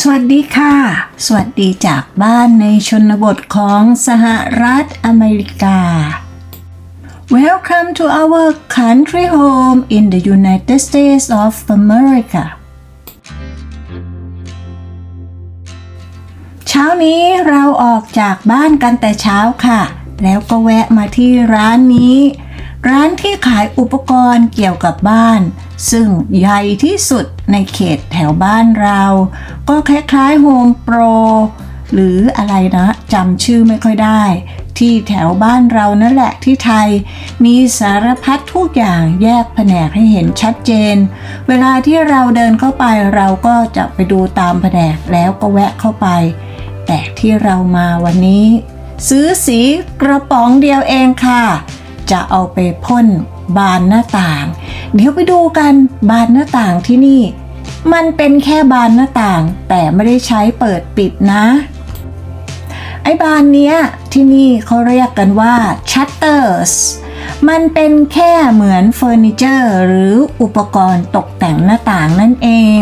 สวัสดีค่ะ สวัสดีจากบ้านในชนบทของสหรัฐอเมริกา Welcome to our country home in the United States of America เช้านี้เราออกจากบ้านกันแต่เช้าค่ะ แล้วก็แวะมาที่ร้านนี้ ร้านที่ขายอุปกรณ์เกี่ยวกับบ้าน ซึ่งใหญ่ที่สุดในเขตแถวบ้านเรา ก็คล้ายๆ Home Pro หรืออะไรนะจำชื่อไม่ค่อยได้ ที่แถวบ้านเรานั่นแหละที่ไทย มีสารพัดทุกอย่างแยกแผนกให้เห็นชัดเจน เวลาที่เราเดินเข้าไปเราก็จะไปดูตามแผนกแล้วก็แวะเข้าไป แต่ที่เรามาวันนี้ ซื้อสีกระป๋องเดียวเองค่ะ จะเอาไปพ่นบานหน้าต่าง เดี๋ยวไปดูกันบานหน้าต่างที่นี่ มันเป็นแค่บานหน้าต่าง แต่ไม่ได้ใช้เปิดปิดนะ ไอ้บานเนี้ยที่นี่เขาเรียกกันว่า shutters มันเป็นแค่เหมือนเฟอร์นิเจอร์หรืออุปกรณ์ตกแต่งหน้าต่างนั่นเอง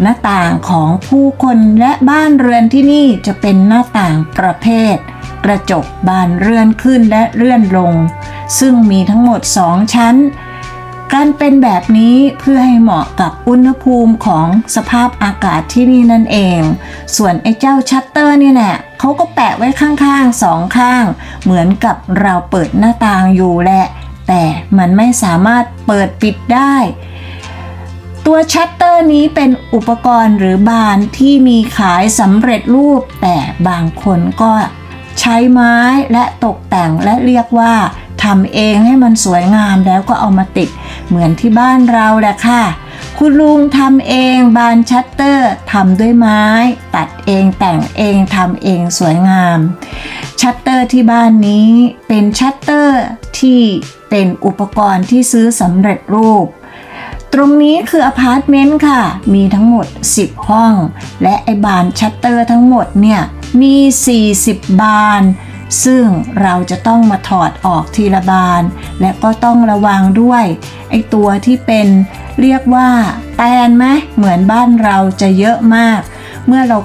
หน้าต่างของผู้คนและบ้านเรือนที่นี่จะเป็นหน้าต่างประเภท กระจกบานเลื่อนขึ้นและเลื่อนลง ซึ่งมีทั้งหมด 2 ชั้น การเป็นแบบนี้เพื่อให้เหมาะกับอุณหภูมิของสภาพอากาศที่นี่นั่นเอง ส่วนไอ้เจ้าชัตเตอร์นี่แหละเขาก็แปะไว้ข้างๆสองข้าง เหมือนกับเราเปิดหน้าต่างอยู่แหละ แต่มันไม่สามารถเปิดปิดได้ตัวชัตเตอร์นี้เป็นอุปกรณ์หรือบานที่มีขายสำเร็จรูป แต่บางคนก็ใช้ไม้และตกแต่งและเรียกว่า ทำเองให้มันสวยงามแล้วก็เอามาติดเหมือนที่บ้านเราแหละค่ะ คุณลุงทำเองบานชัตเตอร์ทำด้วยไม้ ตัดเองแต่งเองทำเองสวยงาม ชัตเตอร์ที่บ้านนี้เป็นชัตเตอร์ที่เป็นอุปกรณ์ที่ซื้อสำเร็จรูปตรงนี้คืออพาร์ตเมนต์ค่ะ มีทั้งหมด 10 ห้อง และไอบานชัตเตอร์ทั้งหมดเนี่ย มี 40 บาน ซึ่งเราจะต้องมาถอดออกทีละบาน และก็ต้องระวังด้วยไอตัวที่เป็นเรียกว่าแตนไหมเหมือนบ้านเราจะเยอะมาก เมื่อเรา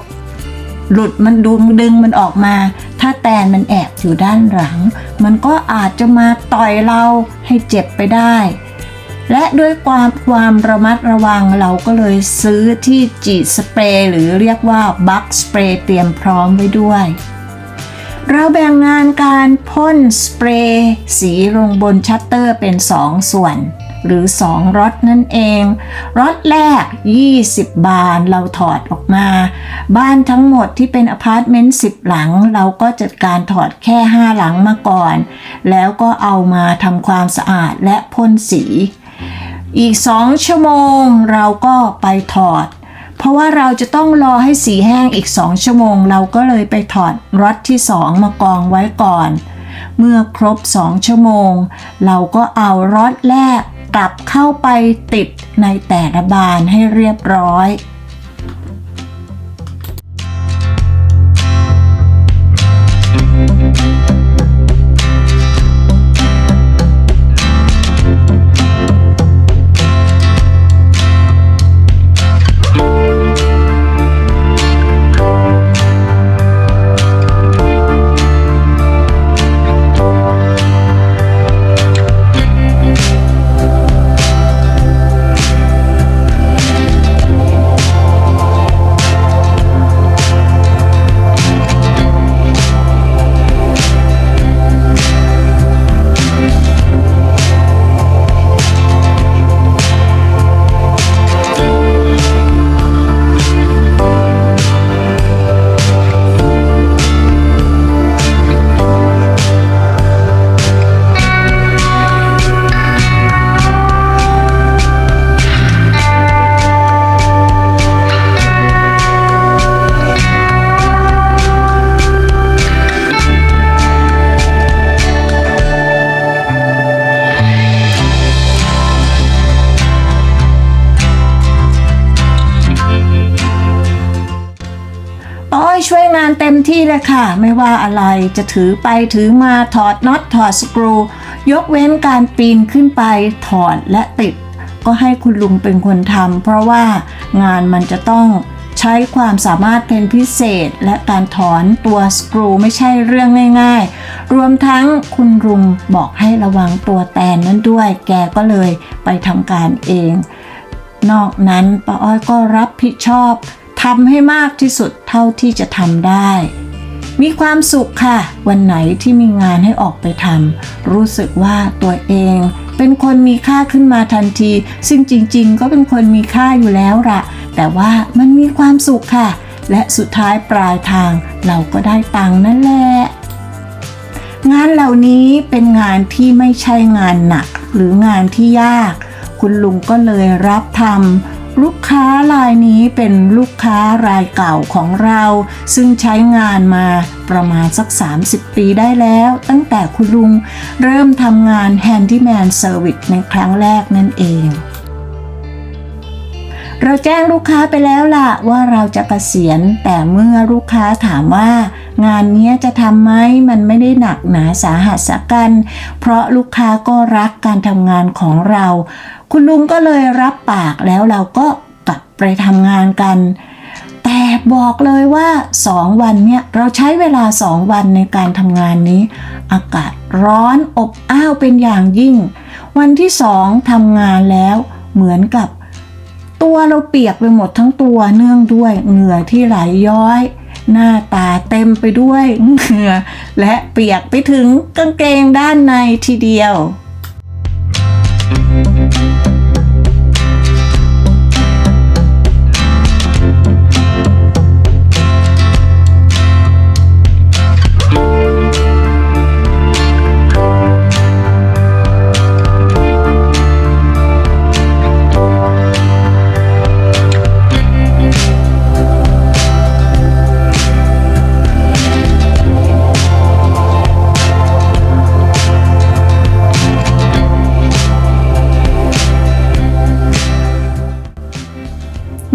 หลุดมันดูดึงมันออกมา ถ้าแตนมันแอบอยู่ด้านหลัง มันก็อาจจะมาต่อยเราให้เจ็บไปได้ และด้วยความความระมัดระวังเราก็เลยซื้อที่จีสเปรย์หรือเรียกว่าบัคสเปรย์เตรียมพร้อมไว้ด้วย เราแบ่งงานการพ่นสเปรย์สีลงบนชัตเตอร์เป็น 2 ส่วน หรือ 2รถนั่นเองรถแรก 20 บานเราถอดออกมา บ้านทั้งหมดที่เป็นอพาร์ตเมนต์ 10 หลัง เราก็จัดการถอดแค่ 5 หลังมาก่อน แล้วก็เอามาทำความสะอาดและพ่นสี อีกสองชั่วโมงเราก็ไปถอด เพราะว่าเราจะต้องรอให้สีแห้งอีกสองชั่วโมง เราก็เลยไปถอดรถที่สองมากองไว้ก่อน เมื่อครบสองชั่วโมง เราก็เอารถแรกกลับเข้าไปติดในแต่ละบานให้เรียบร้อย ต็มที่เลยค่ะ ไม่ว่าอะไรจะถือไปถือมาถอดน็อตถอดสกรู ยกเว้นการปีนขึ้นไปถอดและติด ก็ให้คุณลุงเป็นคนทำเพราะว่างานมันจะต้องใช้ความสามารถเป็นพิเศษ และการถอนตัวสกรูไม่ใช่เรื่องง่ายๆ รวมทั้งคุณลุงบอกให้ระวังตัวแตนนั้นด้วย แกก็เลยไปทำการเอง นอกนั้นป้าอ้อยก็รับผิดชอบ ทำให้มากที่สุดเท่าที่จะทำได้ มีความสุขค่ะ วันไหนที่มีงานให้ออกไปทำรู้สึกว่าตัวเองเป็นคนมีค่าขึ้นมาทันที ซึ่งจริงๆ ก็เป็นคนมีค่าอยู่แล้วละแต่ว่ามันมีความสุขค่ะ และสุดท้ายปลายทางเราก็ได้ตังนั่นแหละงานเหล่านี้เป็นงานที่ไม่ใช่งานหนักหรืองานที่ยาก คุณลุงก็เลยรับทำ ลูกค้ารายนี้เป็นลูกค้ารายเก่าของเรา ซึ่งใช้งานมาประมาณสัก 30 ปีได้แล้ว ตั้งแต่คุณลุงเริ่มทำงาน Handyman Service ในครั้งแรกนั่นเอง เราแจ้งลูกค้าไปแล้วล่ะว่าเราจะเกษียณแต่เมื่อลูกค้าถามว่า งานนี้จะทำไหมมันไม่ได้หนักหนาสาหัสกัน เพราะลูกค้าก็รักการทำงานของเรา คุณลุงก็เลยรับปากแล้วเราก็กลับไปทำงานกัน แต่บอกเลยว่า 2 วันเนี่ยเราใช้เวลา 2 วันในการทำงานนี้ อากาศร้อนอบอ้าวเป็นอย่างยิ่ง วันที่สองทำงานแล้วเหมือนกับตัวเราเปียกไปหมดทั้งตัวเนื่องด้วยเหงื่อที่ไหลย้อย หน้าตาเต็มไปด้วยเหงื่อและเปียกไปถึงกางเกงด้านในทีเดียว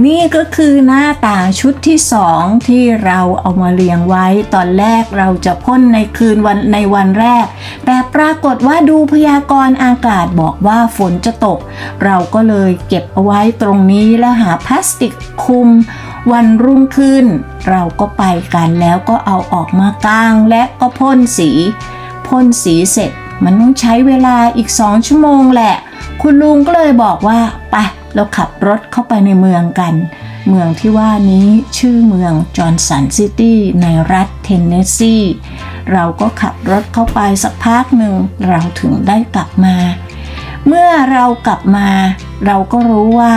นี่ก็คือหน้าต่างชุดที่สองที่เราเอามาเรียงไว้ ตอนแรกเราจะพ่นในคืนวันในวันแรก แต่ปรากฏว่าดูพยากรณ์อากาศบอกว่าฝนจะตก เราก็เลยเก็บเอาไว้ตรงนี้แล้วหาพลาสติกคุม วันรุ่งขึ้น เราก็ไปกันแล้วก็เอาออกมากางและก็พ่นสีพ่นสีเสร็จมันต้องใช้เวลาอีกสองชั่วโมงแหละ คุณลุงก็เลยบอกว่าไป เราขับรถเข้าไปในเมืองกัน เมืองที่ว่านี้ชื่อเมืองจอห์นสันซิตี้ในรัฐเทนเนสซีเราก็ขับรถเข้าไปสักพักหนึ่งเราถึงได้กลับมา เมื่อเรากลับมา เราก็รู้ว่า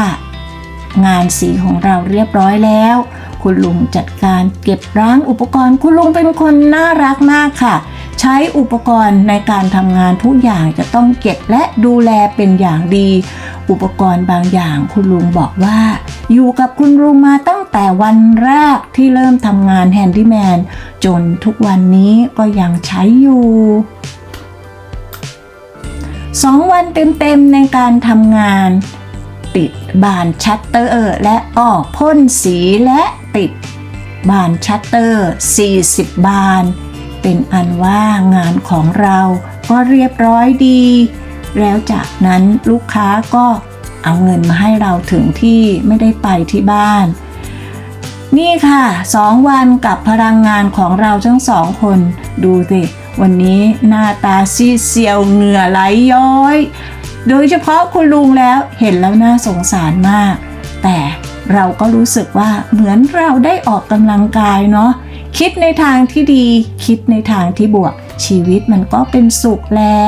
งานสีของเราเรียบร้อยแล้ว คุณลุงจัดการเก็บล้างอุปกรณ์ คุณลุงเป็นคนน่ารักมากค่ะ ใช้อุปกรณ์ในการทำงานทุกอย่างจะต้องเก็บและดูแลเป็นอย่างดี อุปกรณ์บางอย่างคุณลุงบอกว่า อยู่กับคุณลุงมาตั้งแต่วันแรกที่เริ่มทำงานแฮนดี้แมนจนทุกวันนี้ก็ยังใช้อยู่สองวันเต็มๆในการทำงานติดบานชัตเตอร์และอ้อพ่นสีและ ติด บานชัตเตอร์ 40 บาน เป็นอันว่างานของเราก็เรียบร้อยดี แล้วจากนั้นลูกค้าก็เอาเงินมาให้เราถึงที่ไม่ได้ไปที่บ้าน นี่ค่ะสองวันกับพลังงานของเราทั้งสองคนดูสิวันนี้หน้าตาซีเซียวเหงื่อไหลย้อย โดยเฉพาะคุณลุงแล้วเห็นแล้วน่าสงสารมาก แต่ เราก็รู้สึกว่าเหมือนเราได้ออกกำลังกายเนาะคิดในทางที่ดี คิดในทางที่บวก ชีวิตมันก็เป็นสุขแหละ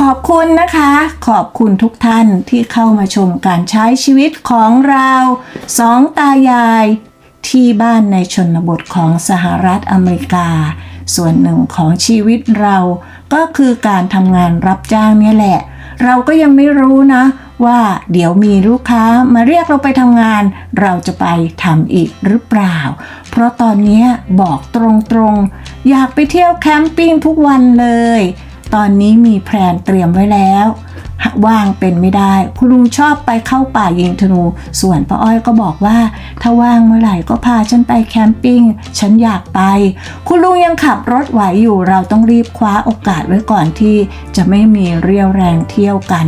ขอบคุณนะคะ ขอบคุณทุกท่านที่เข้ามาชมการใช้ชีวิตของเราสองตายาย ที่บ้านในชนบทของสหรัฐอเมริกา ส่วนหนึ่งของชีวิตเรา ก็คือการทำงานรับจ้างนี่แหละ เราก็ยังไม่รู้นะ ว่าเดี๋ยวมีลูกค้ามาเรียกเราไปทำงาน เราจะไปทำอีกหรือเปล่า เพราะตอนนี้บอกตรงๆ อยากไปเที่ยวแคมปิ้งทุกวันเลย ตอนนี้มีแพลนเตรียมไว้แล้ว ว่างเป็นไม่ได้ คุณลุงชอบไปเข้าป่ายิงธนู ส่วนป้าอ้อยก็บอกว่า ถ้าว่างเมื่อไหร่ก็พาฉันไปแคมปิ้ง ฉันอยากไป คุณลุงยังขับรถไหวอยู่เราต้องรีบคว้าโอกาสไว้ก่อนที่จะไม่มีเรี่ยวแรงเที่ยวกัน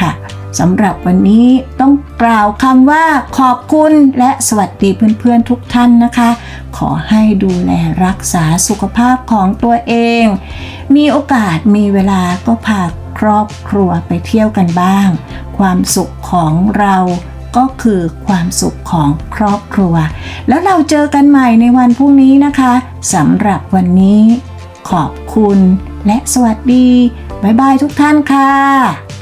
ค่ะสำหรับวันนี้ต้องกล่าวคำว่าขอบคุณและสวัสดีเพื่อนๆทุกท่านนะคะ ขอให้ดูแลรักษาสุขภาพของตัวเอง มีโอกาสมีเวลาก็พา ครอบครัวไปเที่ยวกันบ้าง ความสุขของเราก็คือความสุขของครอบครัว แล้วเราเจอกันใหม่ในวันพรุ่งนี้นะคะสำหรับวันนี้ ขอบคุณและสวัสดี บ๊ายบายทุกท่านค่ะ